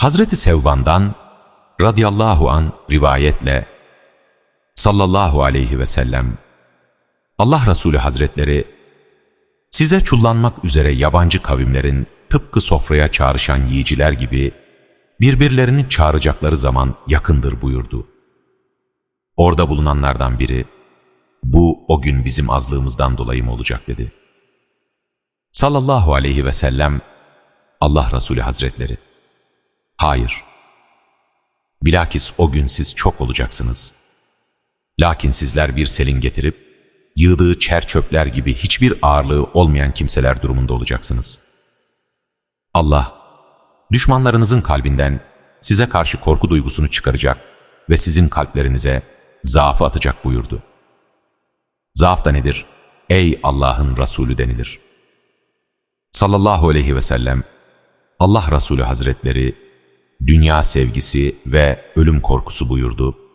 Hazreti Sevban'dan radıyallahu an rivayetle sallallahu aleyhi ve sellem Allah Resulü Hazretleri size çullanmak üzere yabancı kavimlerin tıpkı sofraya çağrışan yiyiciler gibi birbirlerini çağıracakları zaman yakındır buyurdu. Orada bulunanlardan biri bu o gün bizim azlığımızdan dolayı mı olacak dedi. Sallallahu aleyhi ve sellem Allah Resulü Hazretleri Hayır. Bilakis o gün siz çok olacaksınız. Lakin sizler bir selin getirip, yığdığı çer çöpler gibi hiçbir ağırlığı olmayan kimseler durumunda olacaksınız. Allah, düşmanlarınızın kalbinden size karşı korku duygusunu çıkaracak ve sizin kalplerinize zaafı atacak buyurdu. Zaaf da nedir? Ey Allah'ın Resulü denilir. Sallallahu aleyhi ve sellem, Allah Resulü Hazretleri, dünya sevgisi ve ölüm korkusu buyurdu